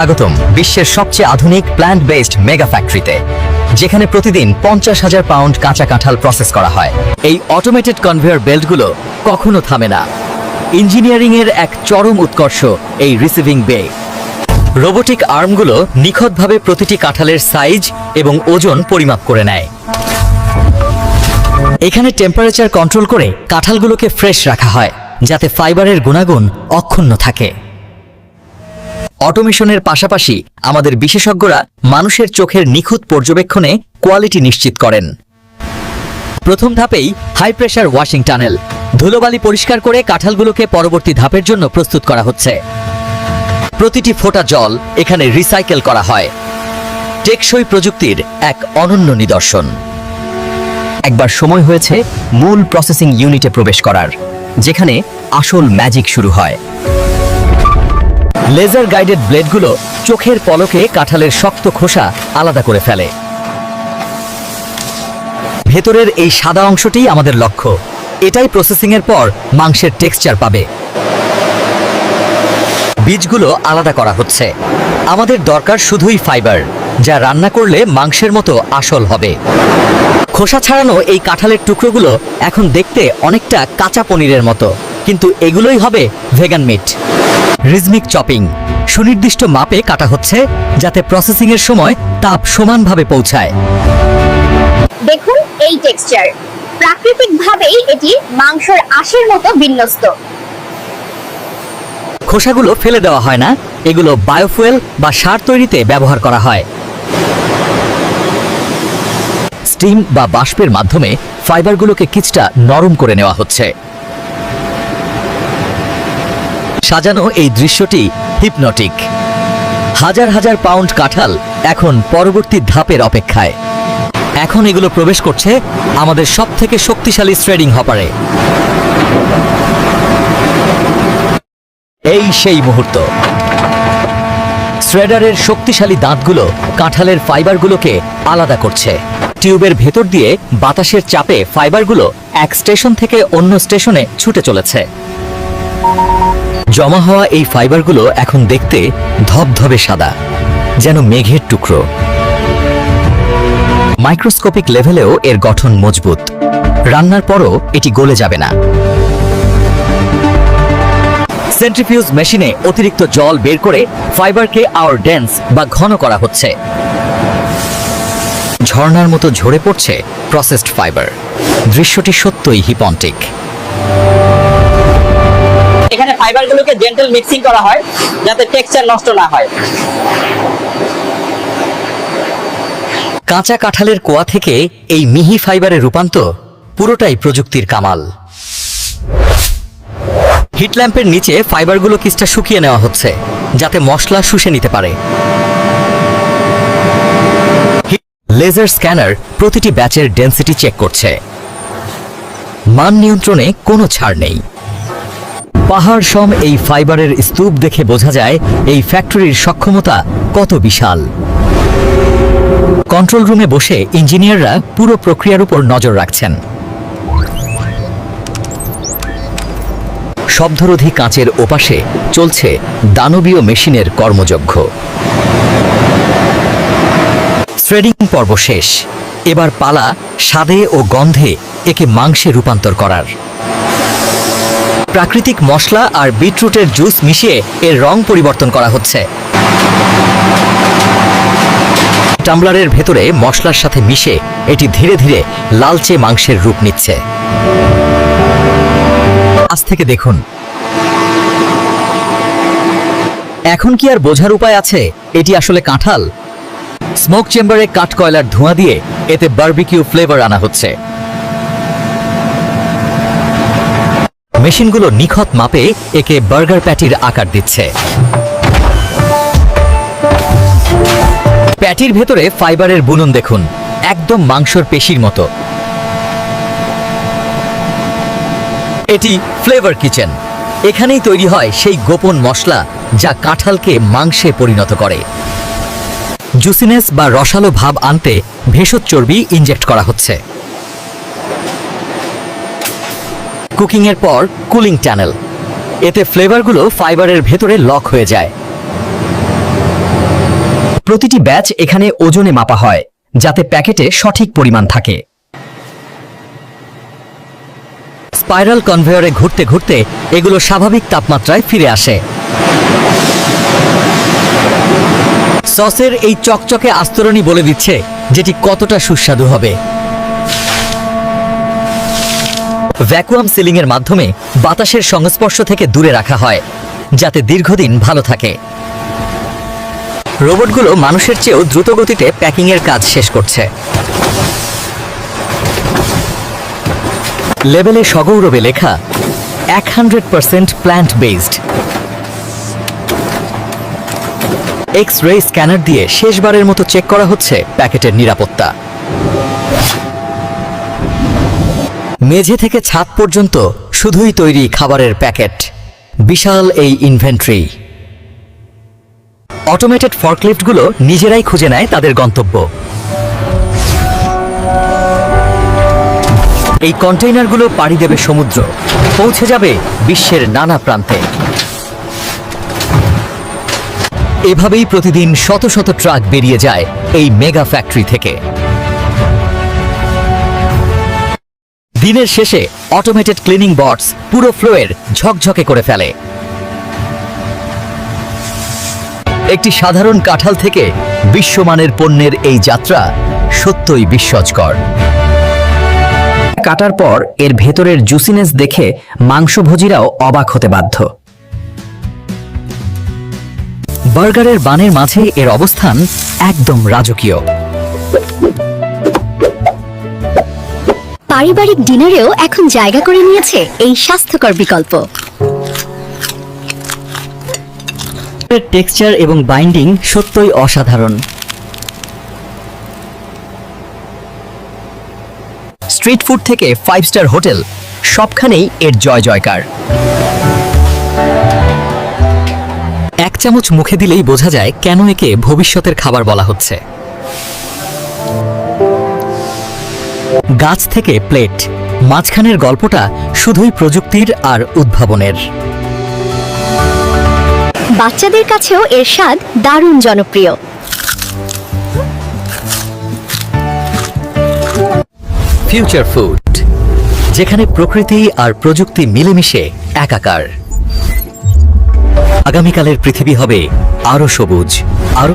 স্বাগতম। বিশ্বের সবচেয়ে আধুনিক প্ল্যান্ট বেসড মেগা ফ্যাক্টরিতে যেখানে প্রতিদিন পঞ্চাশ হাজার পাউন্ড কাঁচা কাঁঠাল প্রসেস করা হয়। এই অটোমেটেড কনভেয়ার বেল্টগুলো কখনো থামে না। ইঞ্জিনিয়ারিং এর এক চরম উৎকর্ষ এই রিসিভিং বে রোবোটিক আর্মগুলো নিখতভাবে প্রতিটি কাঁঠালের সাইজ এবং ওজন পরিমাপ করে নেয়। এখানে টেম্পারেচার কন্ট্রোল করে কাঁঠালগুলোকে ফ্রেশ রাখা হয়, যাতে ফাইবারের গুণাগুণ অক্ষুণ্ণ থাকে। অটোমেশনের পাশাপাশি আমাদের বিশেষজ্ঞরা মানুষের চোখের নিখুঁত পর্যবেক্ষণে কোয়ালিটি নিশ্চিত করেন। প্রথম ধাপেই হাই প্রেশার ওয়াশিং টানেল ধুলোবালি পরিষ্কার করে কাঁঠালগুলোকে পরবর্তী ধাপের জন্য প্রস্তুত করা হচ্ছে। প্রতিটি ফোঁটা জল এখানে রিসাইকেল করা হয়। টেকসই প্রযুক্তির এক অনন্য নিদর্শন। একবার সময় হয়েছে মূল প্রসেসিং ইউনিটে প্রবেশ করার, যেখানে আসল ম্যাজিক শুরু হয়। লেজার গাইডেড ব্লেডগুলো চোখের পলকে কাঁঠালের শক্ত খোসা আলাদা করে ফেলে। ভেতরের এই সাদা অংশটিই আমাদের লক্ষ্য। এটাই প্রসেসিং এর পর মাংসের টেক্সচার পাবে। বীজগুলো আলাদা করা হচ্ছে। আমাদের দরকার শুধুই ফাইবার, যা রান্না করলে মাংসের মতো আসল হবে। খোসা ছাড়ানো এই কাঁঠালের টুকরোগুলো এখন দেখতে অনেকটা কাঁচা পনিরের মতো, কিন্তু এগুলোই হবে ভেগান মিট। রিজমিক চপিং। সুনির্দিষ্ট মাপে কাটা হচ্ছে যাতে প্রসেসিং এর সময় তাপ সমানভাবে পৌঁছায়। দেখুন এই টেক্সচার প্রাকৃতিকভাবেই এটি মাংসের আশের মতো বিন্যস্ত। খোসাগুলো ফেলে দেওয়া হয় না এগুলো বায়োফুয়েল বা সার তৈরিতে ব্যবহার করা হয়। স্টিম বা বাষ্পের মাধ্যমে ফাইবারগুলোকে কিছুটা নরম করে নেওয়া হচ্ছে। সাজানো এই দৃশ্যটি হিপনটিক হাজার হাজার পাউন্ড কাঁঠাল এখন পরবর্তী ধাপের অপেক্ষায়। এখন এগুলো প্রবেশ করছে আমাদের সব থেকে শক্তিশালী শ্রেডিং হপারে এই সেই মুহূর্ত। শ্রেডারের শক্তিশালী দাঁতগুলো কাঁঠালের ফাইবারগুলোকে আলাদা করছে। টিউবের ভেতর দিয়ে বাতাসের চাপে ফাইবারগুলো এক স্টেশন থেকে অন্য স্টেশনে ছুটে চলেছে। জমা হওয়া এই ফাইবারগুলো এখন দেখতে ধবধবে সাদা, যেন মেঘের টুকরো। মাইক্রোস্কোপিক লেভেলেও এর গঠন মজবুত। রান্নার পরও এটি গলে যাবে না। সেন্ট্রিফিউজ মেশিনে অতিরিক্ত জল বের করে ফাইবারকে আওয়ার ডেন্স বা ঘন করা হচ্ছে। ঝর্ণার মতো ঝরে পড়ছে প্রসেসড ফাইবার। দৃশ্যটি সত্যই হিপন্টিক। এখানে ফাইবারগুলোকে জেন্টাল মিক্সিং করা হয়, যাতে টেক্সচার নষ্ট না হয়। কাঁচা কাঁঠালের কোয়া থেকে এই মিহি ফাইবারে রূপান্তর পুরোটাই প্রযুক্তির কামাল। হিট ল্যাম্পের নিচে ফাইবারগুলো কিছুটা শুকিয়ে নেওয়া হচ্ছে, যাতে মশলা শুষে নিতে পারে। লেজার স্ক্যানার প্রতিটি ব্যাচের ডেন্সিটি চেক করছে। মান নিয়ন্ত্রণে কোনো ছাড় নেই। পাহাড় সম এই ফাইবারের স্তূপ দেখে বোঝা যায় এই ফ্যাক্টরির সক্ষমতা কত বিশাল। কন্ট্রোল রুমে বসে ইঞ্জিনিয়াররা পুরো প্রক্রিয়ার উপর নজর রাখছেন। শব্দরোধী কাঁচের ওপাশে চলছে দানবীয় মেশিনের কর্মযজ্ঞ। থ্রেডিং পর্ব শেষ। এবার পালা স্বাদে ও গন্ধে একে মাংসে রূপান্তর করার। প্রাকৃতিক মশলা আর বিটরুটের জুস মিশিয়ে এর রং পরিবর্তন করা হচ্ছে। টাম্বলারের ভেতরে মশলার সাথে মিশে এটি ধীরে ধীরে লালচে মাংসের রূপ নিচ্ছে। আজ থেকে দেখুন। এখন কি আর বোঝার উপায় আছে? এটি আসলে কাঁঠাল? স্মোক চেম্বারে কাঠ কয়লার ধোঁয়া দিয়ে এতে বারবিকিউ ফ্লেভার আনা হচ্ছে। মেশিনগুলো নিখত মাপে একে বার্গার প্যাটির আকার দিচ্ছে। প্যাটির ভেতরে ফাইবারের বুনন দেখুন, একদম মাংসর পেশির মতো। এটি ফ্লেভার কিচেন। এখানেই তৈরি হয় সেই গোপন মশলা যা কাঁঠালকে মাংসে পরিণত করে। জুসিনেস বা রসালো ভাব আনতে ভেষজ চর্বি ইনজেক্ট করা হচ্ছে। কুকিং এর পর কুলিং টানেল এতে ফ্লেভারগুলো ফাইবারের ভেতরে লক হয়ে যায়। প্রতিটি ব্যাচ এখানে ওজনে মাপা হয়, যাতে প্যাকেটে সঠিক পরিমাণ থাকে। স্পাইরাল কনভেয়রে ঘুরতে ঘুরতে এগুলো স্বাভাবিক তাপমাত্রায় ফিরে আসে। সসের এই চকচকে আস্তরণই বলে দিচ্ছে যেটি কতটা সুস্বাদু হবে। ভ্যাকুয়াম সিলিংয়ের মাধ্যমে বাতাসের সংস্পর্শ থেকে দূরে রাখা হয়, যাতে দীর্ঘদিন ভালো থাকে। রোবটগুলো মানুষের চেয়েও দ্রুত গতিতে প্যাকিং এর কাজ শেষ করছে। লেবেলে সগৌরবে লেখা, এক hundred percent plant based X ray scanner দিয়ে শেষবারের মতো চেক করা হচ্ছে প্যাকেটের নিরাপত্তা। মেঝে থেকে ছাদ পর্যন্ত শুধুই তৈরি খাবারের প্যাকেট। বিশাল এই ইনভেন্টরি। অটোমেটেড ফর্কলিফটগুলো নিজেরাই খুঁজে নেয় তাদের গন্তব্য। এই কন্টেইনারগুলো পাড়ি দেবে সমুদ্র, পৌঁছে যাবে বিশ্বের নানা প্রান্তে। এভাবেই প্রতিদিন শত শত ট্রাক বেরিয়ে যায় এই মেগা ফ্যাক্টরি থেকে। দিনের শেষে অটোমেটেড ক্লিনিং বটস পুরো ফ্লোয়ের ঝকঝকে করে ফেলে। একটি সাধারণ কাঁঠাল থেকে বিশ্বমানের পণ্যের এই যাত্রা সত্যই বিস্ময়কর। কাটার পর এর ভেতরের জুসিনেস দেখে মাংসভোজীরাও অবাক হতে বাধ্য। বার্গারের বানের মাঝে এর অবস্থান একদম রাজকীয়। পারিবারিক ডিনারেও এখন জায়গা করে নিয়েছে এই স্বাস্থ্যকর বিকল্প। টেক্সচার এবং বাইন্ডিং সত্যই অসাধারণ। স্ট্রিট ফুড থেকে ফাইভ স্টার হোটেল, সবখানেই এর জয় জয়কার। এক চামচ মুখে দিলেই বোঝা যায় কেন একে ভবিষ্যতের খাবার বলা হচ্ছে। গাছ থেকে প্লেট। মাঝখানের গল্পটা শুধুই প্রযুক্তির আর উদ্ভাবনের। বাচ্চাদের কাছেও এর স্বাদ দারুণ জনপ্রিয়। ফিউচার ফুড যেখানে প্রকৃতি আর প্রযুক্তি মিলেমিশে একাকার। আগামীকালের পৃথিবী হবে আরও সবুজ আরও